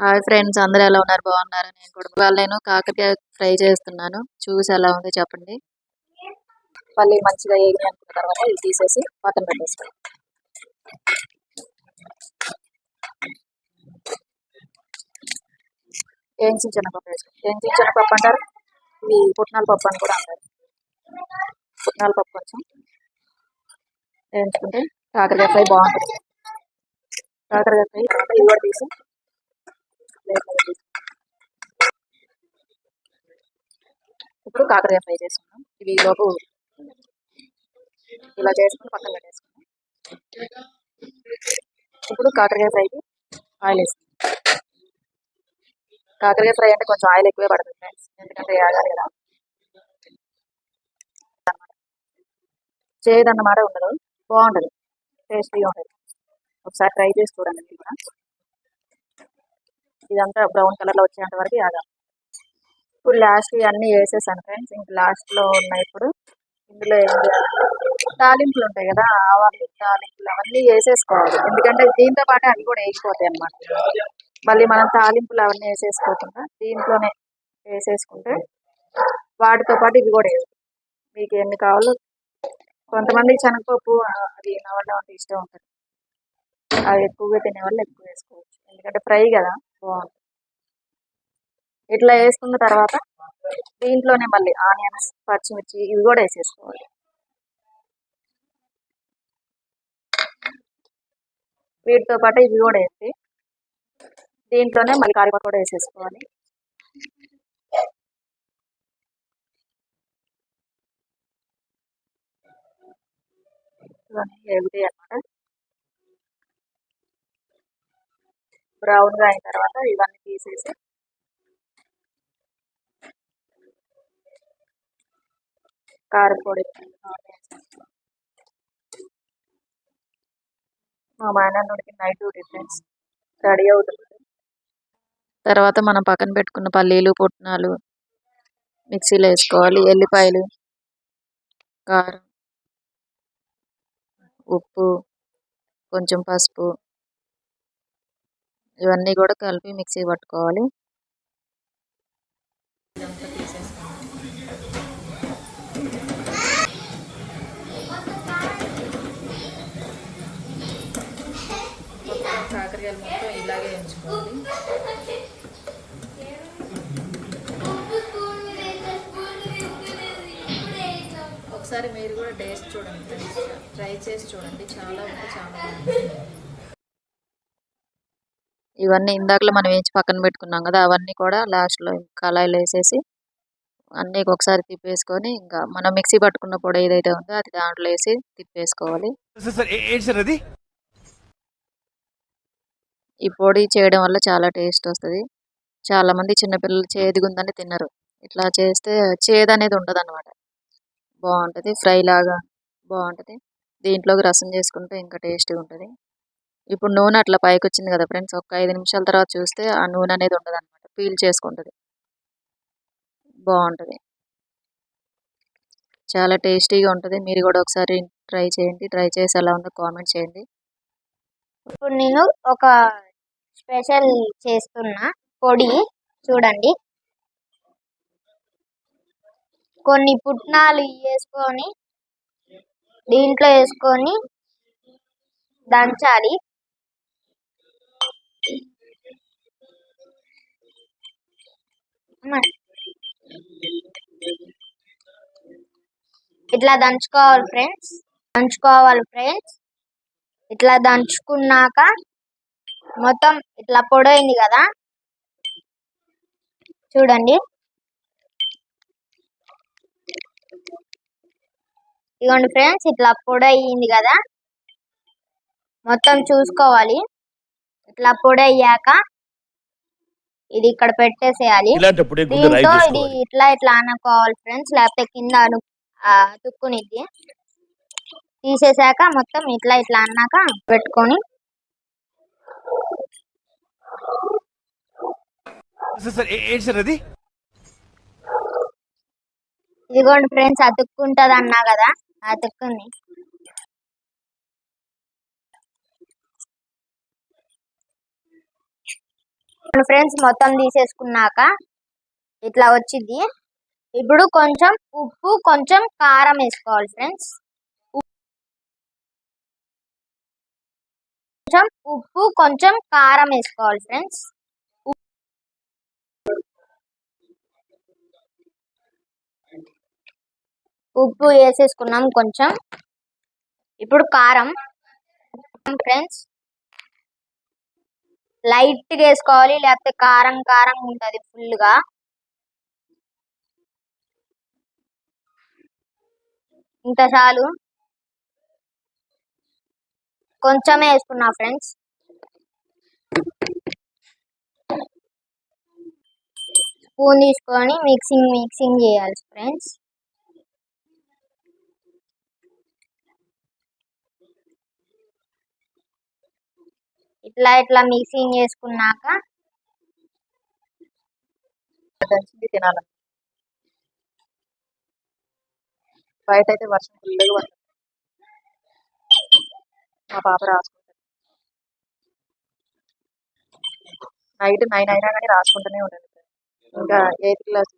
Hi friends అందరూ ఎలా ఉన్నారు? బాగున్నారు? నేను కూడా ఇవాళ నేను కాకరకాయ ఫ్రై చేస్తున్నాను. చూసి ఎలా ఉంది చెప్పండి. మళ్ళీ మంచిగా వేగి అనుకున్న తర్వాత ఇది తీసేసి పక్కన పెట్టేస్తాను. ఏంచి శనగపప్పు వేసుకోండి ఏంచి శనగపప్పు అంటారు? ఇవి పుట్నాల పప్పు అని కూడా అంటారు. పుట్నాల పప్పు కొంచెం వేయించుకుంటే కాకరకాయ ఫ్రై బాగుంటుంది. కాకరకాయ ఫ్రై ఇవి కూడా తీసి ఇప్పుడు కాకరకాయ ఫ్రై చేసుకున్నాం ఇవి లోపు ఇలా చేసుకుని పక్కన పెట్టేసుకున్నాం ఇప్పుడు కాకరకాయ ఫ్రైకి ఆయిల్ వేసుకున్నాం కాకరకాయ ఫ్రై అంటే కొంచెం ఆయిల్ ఎక్కువే పడుతుంది ఫ్రెండ్స్. ఎందుకంటే ఆగాలి కదా. చేయదన్నమాట ఉండదు. బాగుంటుంది. టేస్టీగా ఉంటుంది. ఒకసారి ట్రై చేసి చూడండి కూడా. ఇదంతా బ్రౌన్ కలర్లో వచ్చేంత వరకు ఆగాలి ఇప్పుడు లాస్ట్ అన్ని వేసేసాను ఫ్రెండ్స్ ఇంక లాస్ట్లో ఉన్నాయి ఇప్పుడు. ఇందులో ఏం చేయాలంటే తాలింపులు ఉంటాయి కదా ఆవాలు తాలింపులు అవన్నీ వేసేసుకోవాలి. ఎందుకంటే దీంతో పాటు అవి కూడా వేసిపోతాయి అన్నమాట. మళ్ళీ మనం తాలింపులు అవన్నీ వేసేసుకోకుండా దీంట్లోనే వేసేసుకుంటే వాటితో పాటు ఇవి కూడా వేయాలి మీకు ఎన్ని కావాలో. కొంతమంది శనగపప్పు అది నవ్వడం అంటే ఇష్టం ఉంటుంది అవి ఎక్కువగా తినే వాళ్ళు ఎక్కువ వేసుకోవచ్చు. ఎందుకంటే ఫ్రై కదా. బాగుంటుంది ఇట్లా వేసుకున్న తర్వాత దీంట్లోనే మళ్ళీ ఆనియన్స్ పచ్చిమిర్చి ఇవి కూడా వేసేసుకోవాలి. వీటితో పాటు ఇవి కూడా వేసి దీంట్లోనే మళ్ళీ కారిపాకు కూడా వేసేసుకోవాలి. ఇవన్నీ ఎగుతాయి బ్రౌన్గా అయిన తర్వాత ఇవన్నీ తీసేసి కారపొడి మా మేనన్నుడికి నైట్ డ్యూటీ ఫ్రెండ్స్ రెడీ అవుతుంది. తర్వాత మనం పక్కన పెట్టుకున్న పల్లీలు పుట్నాలు మిక్సీలో వేసుకోవాలి. ఎల్లిపాయలు కారం ఉప్పు కొంచెం పసుపు ఇవన్నీ కూడా కలిపి మిక్సీ పట్టుకోవాలి. కాకరకాయలు మొత్తం ఇలాగే ఎంచుకోవాలి ఒకసారి మీరు కూడా టేస్ట్ చూడండి ట్రై చేసి చూడండి. చాలా అంటే చాలా ఇవన్నీ ఇందాకలో మనం వేసి పక్కన పెట్టుకున్నాం కదా అవన్నీ కూడా లాస్ట్లో కళాయిలో వేసేసి అన్నీ ఒకసారి తిప్పేసుకొని ఇంకా మనం మిక్సీ పట్టుకున్న పొడి ఏదైతే ఉందో అది దాంట్లో వేసి తిప్పేసుకోవాలి. ఈ పొడి చేయడం వల్ల చాలా టేస్ట్ వస్తుంది. చాలా మంది చిన్నపిల్లలు చేదుగా ఉందని తినరు. ఇట్లా చేస్తే చేదు అనేది ఉండదు అనమాట బాగుంటుంది ఫ్రై లాగా బాగుంటుంది. దీంట్లోకి రసం చేసుకుంటే ఇంకా టేస్టీగా ఉంటుంది. ఇప్పుడు నూనె అట్లా పైకి వచ్చింది కదా ఫ్రెండ్స్ ఒక ఐదు నిమిషాల తర్వాత చూస్తే ఆ నూనె అనేది ఉండదు అనమాట పీల్ చేసుకుంటుంది. బాగుంటుంది చాలా టేస్టీగా ఉంటుంది. మీరు కూడా ఒకసారి ట్రై చేయండి. ట్రై చేసి ఎలా ఉందో కామెంట్ చేయండి. ఇప్పుడు నేను ఒక స్పెషల్ చేస్తున్నా పొడి చూడండి. కొన్ని పుట్నాలు వేసుకొని దీంట్లో వేసుకొని దంచాలి. ఇట్లా దంచుకోవాలి ఫ్రెండ్స్. దంచుకోవాలి ఫ్రెండ్స్. ఇట్లా దంచుకున్నాక మొత్తం ఇట్లా పొడైంది కదా? చూడండి. ఇదిగోండి ఫ్రెండ్స్ ఇట్లా పొడి కదా? మొత్తం చూసుకోవాలి. ఇట్లా పొడి అయ్యాక ఇది ఇక్కడ పెట్టేసేయాలి. దీంతో ఇది ఇట్లా ఇట్లా అనుకోవాలి ఫ్రెండ్స్ లేకపోతే కింద అను తుక్కునిద్ది. తీసేసాక మొత్తం ఇట్లా ఇట్లా అన్నాక పెట్టుకొని ఇదిగోండి ఫ్రెండ్స్ అతుక్కుంటది అన్నా కదా అతుక్కుంది ఫ్రెండ్స్ మొత్తం తీసేసుకున్నాక ఇట్లా వచ్చింది. ఇప్పుడు కొంచెం ఉప్పు కొంచెం కారం వేసుకోవాలి ఫ్రెండ్స్. కొంచెం ఉప్పు కొంచెం కారం వేసుకోవాలి ఫ్రెండ్స్. ఉప్పు వేసేసుకున్నాం కొంచెం. ఇప్పుడు కారం ఫ్రెండ్స్. లైట్గా వేసుకోవాలి. లేకపోతే కారం కారం ఉంటది ఫుల్గా ఇంత చాలు. కొంచెమే వేసుకున్నా ఫ్రెండ్స్. స్పూన్ తీసుకొని మిక్సింగ్ మిక్సింగ్ చేయాలి ఫ్రెండ్స్. ఇట్లా ఇట్లా మిక్సింగ్ చేసుకున్నాక దంచింది తినాలని బయట అయితే వర్షం ఫుల్గా పడుతుంది. మా పాప రాసుకుంటుంది. నైట్ నైన్ అయినా కానీ రాసుకుంటూనే ఉండాలి. ఇంకా ఎయిత్ క్లాస్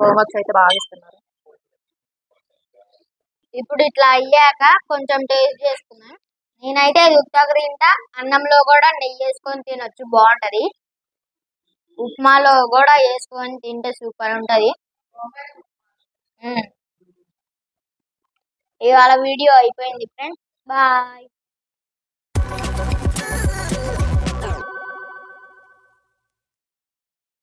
హోంవర్క్స్ అయితే బాగా ఇస్తున్నారు. ఇప్పుడు ఇట్లా అయ్యాక కొంచెం టేస్ట్ చేసుకున్నా. నేనైతే ఇది ఉత్తగా తింటా అన్నంలో కూడా నెయ్యి వేసుకొని తినొచ్చు బాగుంటది. ఉప్మాలో కూడా వేసుకొని తింటే సూపర్ ఉంటది. ఇవాళ వీడియో అయిపోయింది ఫ్రెండ్స్. బాయ్.